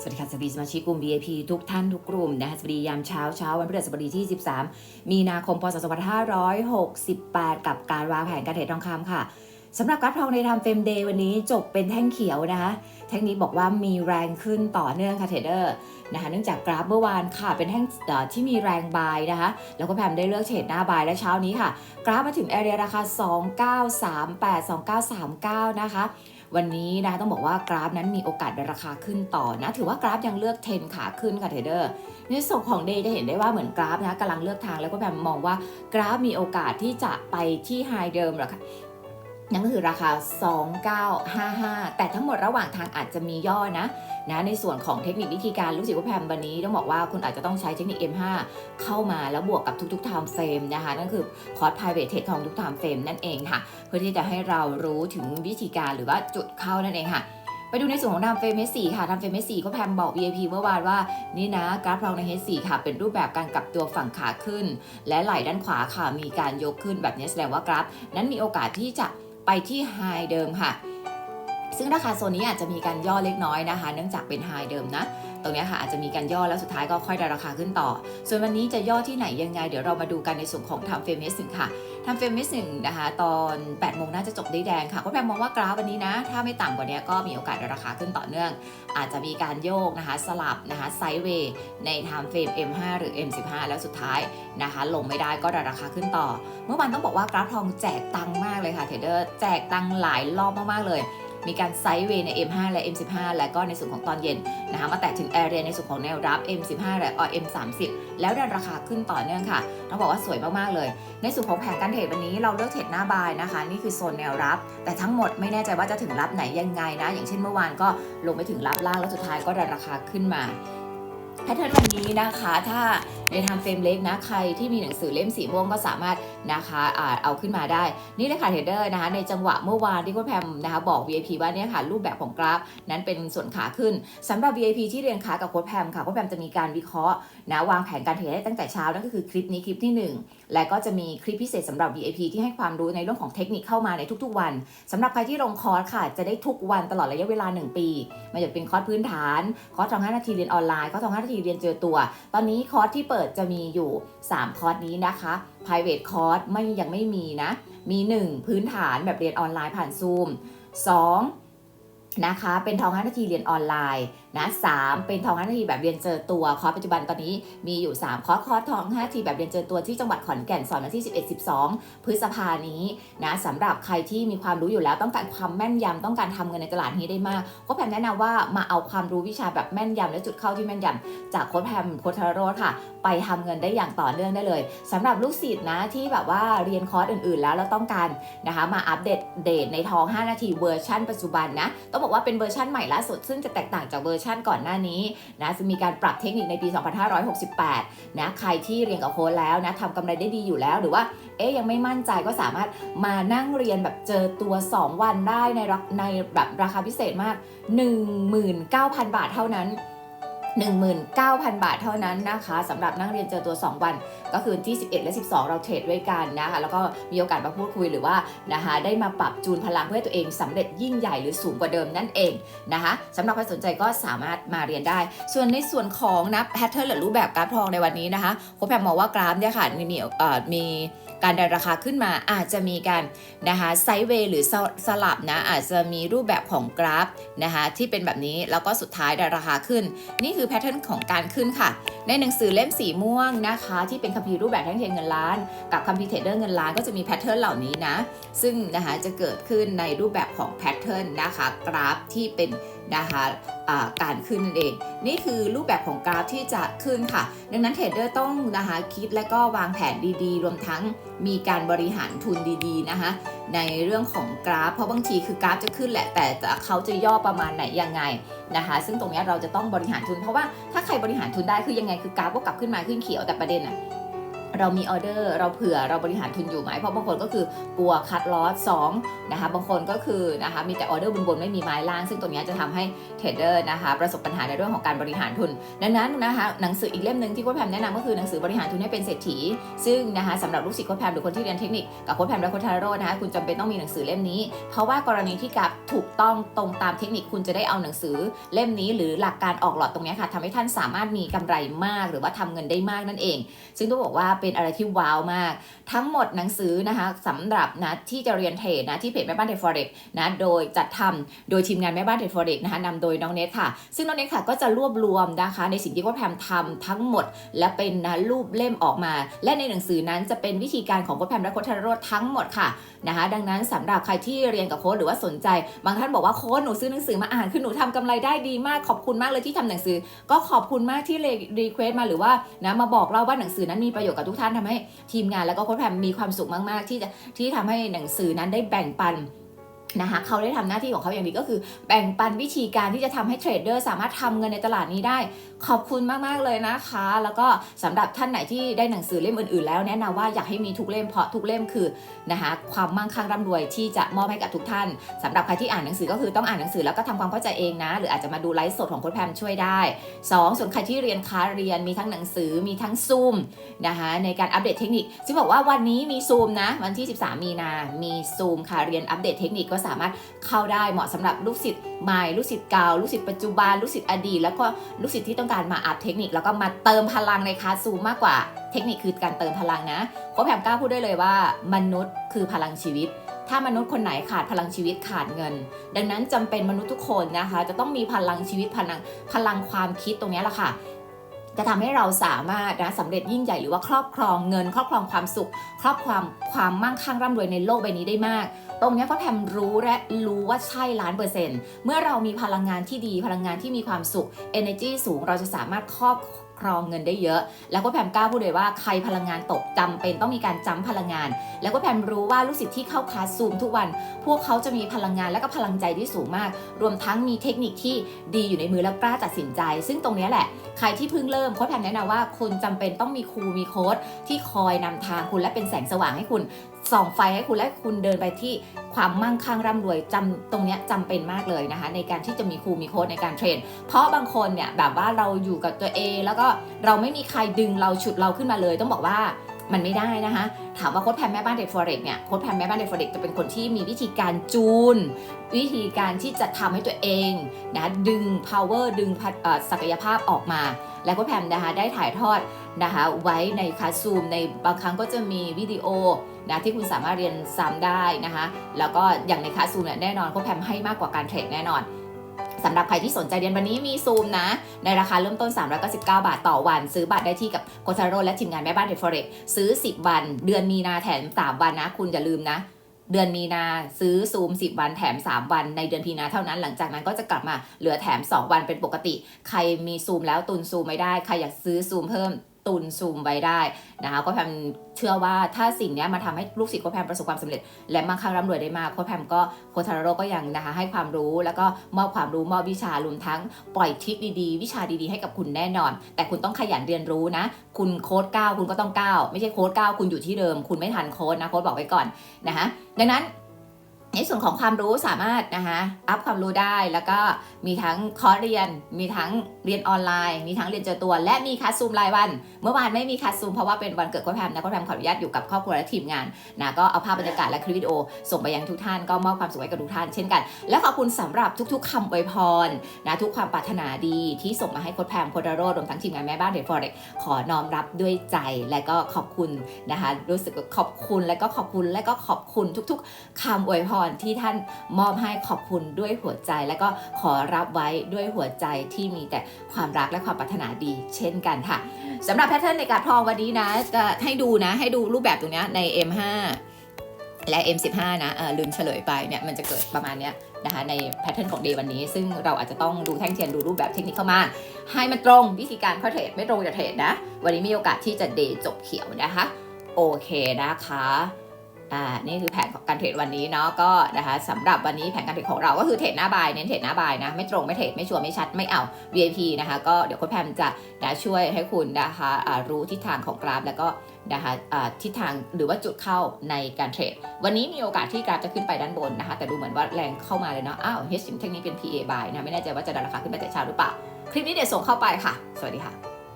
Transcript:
สวัสดีค่ะสวัสดีสมาชิกกลุ่ม VIP ทุกท่านทุกกลุ่มนะคะสวัสดียามเช้าเช้าวันพฤหัสบดีที่ 13 มีนาคมพศ2568 กับการวางแผนการเทรดทองคำค่ะสำหรับกราฟทองในทำเฟรมเดย์วันนี้จบเป็นแท่งเขียวนะคะ แท่งนี้บอกว่ามีแรงขึ้นต่อเนื่องค่ะเทรดเดอร์นะคะเนื่องจากกราฟเมื่อวานค่ะเป็นแท่งที่มีแรงบายนะคะแล้วก็แพมได้เลือกเทรดหน้าบายและเช้านี้ค่ะ กราฟมาถึงแอเรียราคา 2938 2939 นะคะ วันนี้นะคะต้องบอกว่ากราฟนั้นมีโอกาสราคาขึ้นต่อนะถือว่ากราฟยังเลือกเทรนขาขึ้นค่ะเทรดเดอร์ในส่วนของเดย์จะเห็นได้ว่าเหมือนกราฟนะกำลังเลือกทางแล้วก็แบบมองว่ากราฟมีโอกาสที่จะไปที่ไฮเดิมหรอคะ นั่นก็คือราคา 2955 แต่ทั้งหมดระหว่างทางอาจจะมีย่อนะนะในส่วนของเทคนิควิธีการรู้สึกว่าแพมวันนี้ต้องบอกว่าคุณอาจจะต้องใช้เทคนิค M5 เข้ามาแล้วบวกกับทุกๆ time frame นะคะ นั่นคือคอร์ส private trade ของทุก time frame นั่นเองค่ะ เพื่อที่จะให้เรารู้ถึงวิธีการหรือว่าจุดเข้านั่นเองค่ะไปดูในส่วนของทำเฟรม H4 ค่ะทำเฟรม H4 ก็แพมบอก VIP เมื่อวานว่า นี่นะกราฟทองใน H4 ค่ะ เป็นรูปแบบการกลับตัวฝั่งขาขึ้น และไหล่ด้านขวาค่ะมีการยกขึ้นแบบนี้แสดงว่ากราฟ นั้นมีโอกาสที่จะ ไปที่ไฮเดิมค่ะ ซึ่งราคาโซนนี้อาจจะมีการย่อเล็กน้อยนะคะ เนื่องจากเป็นไฮเดิมนะ ตรงนี้ค่ะอาจจะมีการย่อแล้วสุดท้ายก็ค่อยดันราคาขึ้นต่อ ส่วนวันนี้จะย่อที่ไหนยังไง เดี๋ยวเรามาดูกันในส่วนของทำเฟรม H1 ค่ะทำเฟรมมิสหนึ่งนะคะตอน8โมงน่าจะจบได้แดงค่ะก็แปลมองว่ากราฟวันนี้นะ ถ้าไม่ต่ำกว่านี้ก็มีโอกาสดราคาขึ้นต่อเนื่อง อาจจะมีการโยกนะคะสลับนะคะไซด์เวย์ในทม์เฟรม M5 หรือ M15 แล้วสุดท้ายนะคะลงไม่ได้ก็ดันราคาขึ้นต่อ เมื่อวานต้องบอกว่ากราฟทองแจกตังมากเลยค่ะเทรดเดอร์แจกตังหลายรอบมากๆเลย มีการไซด์เวใน M5 และ M15 และก็ในส่วนของตอนเย็นนะคะมาแตะถึงแอเรียในส่วนของแนวรับ M15 และ M30 แล้วดันราคาขึ้นต่อเนื่องค่ะต้องบอกว่าสวยมากๆเลย ในส่วนของแผนการเทรดวันนี้เราเลือกเทรดหน้าบายนะคะ นี่คือโซนแนวรับ แต่ทั้งหมดไม่แน่ใจว่าจะถึงรับไหนยังไงนะ อย่างเช่นเมื่อวานก็ลงไปถึงรับล่างแล้วสุดท้ายก็ดันราคาขึ้นมาแพทเทิร์นวันนี้นะคะ ถ้าในทำเฟรมเล็กนะ ใครที่มีหนังสือเล่มสีม่วงก็สามารถ นะคะอาเอาขึ้นมาได้ นี่เลยค่ะเทรดเดอร์นะคะในจังหวะเมื่อวานที่คุณแพมนะคะบอก VIP ว่าเนี่ยค่ะรูปแบบของกราฟนั้นเป็นส่วนขาขึ้นสำหรับ VIP ที่เรียนขากับโค้ดแพมค่ะโค้ดแพมจะมีการวิเคราะห์นะวางแผนการเทรดให้ตั้งแต่เช้านั่นก็คือคลิปนี้คลิปที่ 1 และก็จะมีคลิปพิเศษสำหรับ VIP ที่ให้ความรู้ในเรื่องของเทคนิคเข้ามาในทุกๆวันสำหรับใครที่ลงคอร์สค่ะจะได้ทุกวันตลอดระยะเวลา 1 ปีมันจะเป็นคอร์สพื้นฐานคอร์สทอง5นาทีเรียนออนไลน์คอร์สทอง5นาทีเรียนเจอตัว ตอนนี้คอร์สที่เปิดจะมีอยู่ 3 คอร์สนี้นะคะ private course ไม่ยังไม่มีนะ มี 1 พื้นฐานแบบเรียนออนไลน์ผ่านซูม2นะคะ เป็นทอง5นาทีเรียนออนไลน์ นะสามเป็นทอง5นาทีแบบเรียนเจอตัวคอร์สปัจจุบันตอนนี้มีอยู่ 3 คอร์สคอร์สทอง5นาทีแบบเรียนเจอตัวที่จังหวัดขอนแก่นสอนวันที่ 11 12 พฤษภานี้นะสำหรับใครที่มีความรู้อยู่แล้วต้องการความแม่นยำต้องการทำเงินในตลาดนี้ได้มากก็แพมแนะนำว่ามาเอาความรู้วิชาแบบแม่นยำและจุดเข้าที่แม่นยำจากโค้ชแพมโค้ชธารโรค่ะ ไปทำเงินได้อย่างต่อเนื่องได้เลยสำหรับลูกศิษย์นะที่แบบว่าเรียนคอร์สอื่น ๆ แล้วแล้วต้องการนะคะมาอัปเดตเดตในทอง 5 นาทีเวอร์ชันปัจจุบันนะต้องบอกว่าเป็นเวอร์ชันใหม่ล่าสุดซึ่งจะแตกต่างจากเวอร์ชันก่อนหน้านี้นะจะมีการปรับเทคนิคในปี 2568 นะใครที่เรียนกับโค้ชแล้วนะทำกำไรได้ดีอยู่แล้ว หรือว่าเอ๊ยยังไม่มั่นใจก็สามารถมานั่งเรียนแบบเจอตัว 2 วันได้ในรักในแบบราคาพิเศษมาก 19,000 บาทเท่านั้น 19,000 บาทเท่านั้นนะคะสำหรับนั่งเรียนเจอตัว 2 วันก็คือที่ 11 และ 12 เราเทรดด้วยกันนะคะแล้วก็มีโอกาสมาพูดคุยหรือว่านะคะได้มาปรับจูนพลังเพื่อให้ตัวเองสำเร็จยิ่งใหญ่หรือสูงกว่าเดิมนั่นเองนะคะสำหรับใครสนใจก็สามารถมาเรียนได้ ส่วนในส่วนของนะแพทเทิร์นหรือรูปแบบกราฟทองในวันนี้นะคะโค้ชแพมมองว่ากราฟเนี่ยค่ะมีเอ่อมีการดันราคาขึ้นมาอาจจะมีการนะคะไซด์เวย์หรือสลับนะอาจจะมีรูปแบบของกราฟนะคะที่เป็นแบบนี้แล้วก็สุดท้ายดันราคาขึ้น นี่คือแพทเทิร์นของการขึ้นค่ะ ในหนังสือเล่มสีม่วงนะคะที่เป็นคัมภีร์รูปแบบแท่งเทียนเงินล้าน กับคัมภีร์เทรดเดอร์เงินล้านก็จะมีแพทเทิร์นเหล่านี้นะ ซึ่งนะคะจะเกิดขึ้นในรูปแบบของแพทเทิร์นนะคะกราฟที่เป็น นะคะการขึ้นนั่นเอง นี่คือรูปแบบของกราฟที่จะขึ้นค่ะ ดังนั้นเทรดเดอร์ต้องนะคะคิดและก็วางแผนดีๆ รวมทั้งมีการบริหารทุนดีๆนะคะในเรื่องของกราฟ เพราะบางทีคือกราฟจะขึ้นแหละ แต่เขาจะย่อประมาณไหนยังไงนะคะ ซึ่งตรงนี้เราจะต้องบริหารทุน เพราะว่าถ้าใครบริหารทุนได้คือยังไงคือกราฟก็กลับขึ้นมาขึ้นเขียวแต่ประเด็นอะ เรามีออเดอร์ เราเผื่อเราบริหารทุนอยู่ไหม เพราะบางคนก็คือกลัวคัดลอสสองนะคะบางคนก็คือนะคะมีแต่ออเดอร์บนๆไม่มีไม้ล่าง ซึ่งตรงเนี้ยจะทำให้เทรดเดอร์นะคะประสบปัญหาในเรื่องของการบริหารทุน ดังนั้นนะคะหนังสืออีกเล่มหนึ่งที่โค้ชแพมแนะนำก็คือหนังสือบริหารทุนให้เป็นเศรษฐี ซึ่งนะคะสำหรับลูกศิษย์โค้ชแพมหรือคนที่เรียนเทคนิคกับโค้ชแพมและโค้ชทาโร่นะคะคุณจำเป็นต้องมีหนังสือเล่มนี้ เพราะว่ากรณีที่กับถูกต้องตรงตามเทคนิคคุณจะได้เอาหนังสือเล่มนี้ หรือหลักการออกหลอดตรงเนี้ยค่ะทำให้ท่านสามารถมีกำไรมาก หรือว่าทำเงินได้มากนั่นเอง ซึ่งต้องบอกว่าเป็นอะไรที่ว้าวมาก ทั้งหมดหนังสือนะคะสำหรับนะที่จะเรียนเทรดนะที่เพจแม่บ้านเทรดฟอเร็กนะโดยจัดทำโดยทีมงานแม่บ้านเทรดฟอเร็กนะคะนำโดยน้องเนทค่ะ ซึ่งน้องเนทค่ะก็จะรวบรวมนะคะ ในสิ่งที่โค้ชแพมทำทั้งหมด และเป็นนะรูปเล่มออกมา และในหนังสือนั้นจะเป็นวิธีการของโค้ชแพมและโค้ชทาโร่ทั้งหมดค่ะนะคะ ดังนั้นสำหรับใครที่เรียนกับโค้ชหรือว่าสนใจ บางท่านบอกว่าโค้ชหนูซื้อหนังสือมาอ่านคือหนูทำกำไรได้ดีมากขอบคุณมากเลยที่ทำหนังสือ ก็ขอบคุณมากที่รีเควสมาหรือว่านะมาบอกเราว่าหนังสือนั้นมีประโยชน์กับทุกท่านทำให้ทีมงานแล้วก็โค้ชแพมมีความสุขมาก ๆ ที่จะที่ทำให้หนังสือนั้นได้แบ่งปันนะคะเขาได้ทำหน้าที่ของเขาอย่างดีก็คือ แบ่งปันวิธีการที่จะทำให้เทรดเดอร์สามารถทำเงินในตลาดนี้ได้ขอบคุณมากๆเลยนะคะ แล้วก็สำหรับท่านไหนที่ได้หนังสือเล่มอื่นๆ แล้วแนะนำว่าอยากให้มีทุกเล่มเพราะทุกเล่มคือนะคะความมั่งคั่งร่ำรวยที่จะมอบให้กับทุกท่านสำหรับใครที่อ่านหนังสือก็คือต้องอ่านหนังสือแล้วก็ทำความเข้าใจเองนะ หรืออาจจะมาดูไลฟ์สดของโค้ชแพมช่วยได้ 2 ส่วนใครที่เรียนค้าเรียนมีทั้งหนังสือมีทั้งซูมนะคะในการอัปเดตเทคนิคซึ่งบอกว่าวันนี้มีซูมนะวันที่ 13 มีนา มีซูมค่ะเรียนอัปเดตเทคนิคก็สามารถเข้าได้เหมาะสำหรับลูกศิษย์ใหม่ลูกศิษย์เก่าลูกศิษย์ปัจจุบันลูกศิษย์อดีตแล้วก็ลูกศิษย์ที่ต้องการมาอัพเทคนิคแล้วก็มาเติมพลังในคลาสซูมมากกว่าเทคนิคคือการเติมพลังนะโค้ชแพมกล้าพูดได้เลยว่ามนุษย์คือพลังชีวิต ถ้ามนุษย์คนไหนขาดพลังชีวิตขาดเงิน ดังนั้นจำเป็นมนุษย์ทุกคนนะคะ จะต้องมีพลังชีวิตพลังพลังความคิดตรงนี้แหละค่ะจะทำให้เราสามารถนะสำเร็จยิ่งใหญ่หรือว่าครอบครองเงิน ครอบครองความสุข ครอบครองความมั่งคั่งร่ำรวยในโลกใบนี้ได้มาก ตรงนี้ยก็แพมรู้และรู้ว่าใช่ล้านเปอร์เซ็นต์เมื่อเรามีพลังงานที่ดีพลังงานที่มีความสุข energy สูงเราจะสามารถครอบ ครองเงินได้เยอะ แล้วก็แพมกล้าพูดเลยว่าใครพลังงานตกจำเป็นต้องมีการจำพลังงาน แล้วก็แพมรู้ว่าลูกศิษย์ที่เข้าคลาสซูมทุกวัน พวกเขาจะมีพลังงานและก็พลังใจที่สูงมาก รวมทั้งมีเทคนิคที่ดีอยู่ในมือแล้วกล้าตัดสินใจ ซึ่งตรงนี้แหละ ใครที่เพิ่งเริ่มโค้ชแพมแนะนำว่าคุณจำเป็นต้องมีครูมีโค้ชที่คอยนำทางคุณและเป็นแสงสว่างให้คุณส่องไฟให้คุณและคุณเดินไปที่ความมั่งคั่งร่ำรวยจำตรงนี้จำเป็นมากเลยนะคะ ในการที่จะมีครูมีโค้ชในการเทรน เพราะบางคนเนี่ยแบบว่าเราอยู่กับตัวเองแล้วก็เราไม่มีใครดึงเราฉุดเราขึ้นมาเลย ต้องบอกว่ามันไม่ได้นะคะ ถามว่าโค้ชแพมแม่บ้านเด็กฟอเร็กเนี่ยโค้ชแพมแม่บ้านเด็กฟอเร็กจะเป็นคนที่มีวิธีการจูน วิธีการที่จะทำให้ตัวเองนะดึง power ดึงศักยภาพออกมา และโค้ชแพมนะคะได้ถ่ายทอดนะคะไว้ในคลาสซูมในบางครั้งก็จะมีวิดีโอนะที่คุณสามารถเรียนซ้ำได้นะคะแล้วก็อย่างในคลาสซูมเนี่ยแน่นอนโค้ชแพมให้มากกว่าการเทรดแน่นอน สำหรับใครที่สนใจเรียนวันนี้มีซูมนะ ในราคาเริ่มต้น 399 บาทต่อวัน ซื้อบัตรได้ที่กับโคชาโรและทีมงานแม่บ้านเดฟเฟอเรกซื้อ 10 วัน เดือนมีนาแถม 3 วันนะ คุณอย่าลืมนะ เดือนมีนาซื้อซูม 10 วันแถม 3 วัน ในเดือนพีนาเท่านั้น หลังจากนั้นก็จะกลับมาเหลือแถม 2 วันเป็นปกติ ใครมีซูมแล้วตุนซูมไม่ได้ใครอยากซื้อซูมเพิ่ม ตุนซูมไว้ได้นะคะก็แพมเชื่อว่าถ้าสิ่งนี้มาทำให้ลูกศิษย์โคชแพมประสบความสำเร็จ และมั่งคั่งร่ำรวยได้มากโคชแพมก็โคชทาโร่ก็ยังนะคะให้ความรู้แล้วก็มอบความรู้มอบวิชารวมทั้งปล่อยทริคดีๆ วิชาดีๆ ให้กับคุณแน่นอน แต่คุณต้องขยันเรียนรู้นะ คุณโค้ด9คุณก็ต้อง9ไม่ใช่โค้ด9คุณอยู่ที่เดิม คุณไม่ทันโค้ดนะโค้ดบอกไว้ก่อนนะคะดังนั้น ในส่วนของความรู้สามารถนะคะอัพความรู้ได้แล้วก็มีทั้งคอร์สเรียน มีทั้งเรียนออนไลน์ มีทั้งเรียนเจอตัว และมีคัสซูมรายวัน เมื่อวานไม่มีคัสซูมเพราะว่าเป็นวันเกิดโค้ชแพมนะค้ชแพมขออนุญาตอยู่กับครอบครัวและทีมงานนะก็เอาภาพบรรยากาศและคลิปวิดีโอ ส่งไปยังทุกท่านก็มอบความสุขให้กับทุกท่านเช่นกัน และขอบคุณสำหรับทุก ๆคำอวยพรนะทุกความปรารถนาดีที่ส่งมาให้โค้ชแพมโคดาโรรวมทั้งทีมงานแม่บ้านเดฟฟอเรกขอน้อมรับด้วยใจและก็ขอบคุณนะคะรู้สึกขอบคุณและก็ขอบคุณและก็ขอบคุณทุก ๆคำอวยพรที่ท่านมอบให้ขอบคุณด้วยหัวใจ และก็ขอรับไว้ด้วยหัวใจที่มีแต่ความรักและความปรารถนาดี เช่นกันค่ะสำหรับแพทเทิร์นในการทองวันนี้นะจะให้ดูนะให้ดูรูปแบบตรงนี้ใน M5 และ M15 นะลืมเฉลยไปเนี่ยมันจะเกิดประมาณเนี้ยนะคะในแพทเทิร์นของเดย์วันนี้ ซึ่งเราอาจจะต้องดูแท่งเทียนดูรูปแบบเทคนิคเข้ามา ให้มันตรงวิธีการเข้าเทรดไม่ตรงจะเทรดนะ วันนี้มีโอกาสที่จะเดย์จบเขียวนะคะ โอเคนะคะ อ่านี่คือแผนของการเทรดวันนี้เนาะก็นะคะสำหรับวันนี้แผนการเทรดของเราก็คือเทรดหน้าบายเน้นเทรดหน้าบายนะไม่ตรงไม่เทรดไม่ชัวร์ไม่ชัดไม่เอา VIP นะคะก็เดี๋ยวโค้ชแพมจะนะช่วยให้คุณนะคะอ่ารู้ทิศทางของกราฟ แล้วก็นะคะอ่าทิศทางหรือว่าจุดเข้าในการเทรดวันนี้มีโอกาสที่กราฟจะขึ้นไปด้านบนนะคะแต่ดูเหมือนว่าแรงเข้ามาเลยเนาะอ้าว H เทคนิคเป็น PA buy นะไม่แน่ใจว่าจะดันราคาขึ้นไปแต่เช้าหรือเปล่าคลิปนี้เดี๋ยวส่งเข้าไปค่ะ สวัสดีค่ะ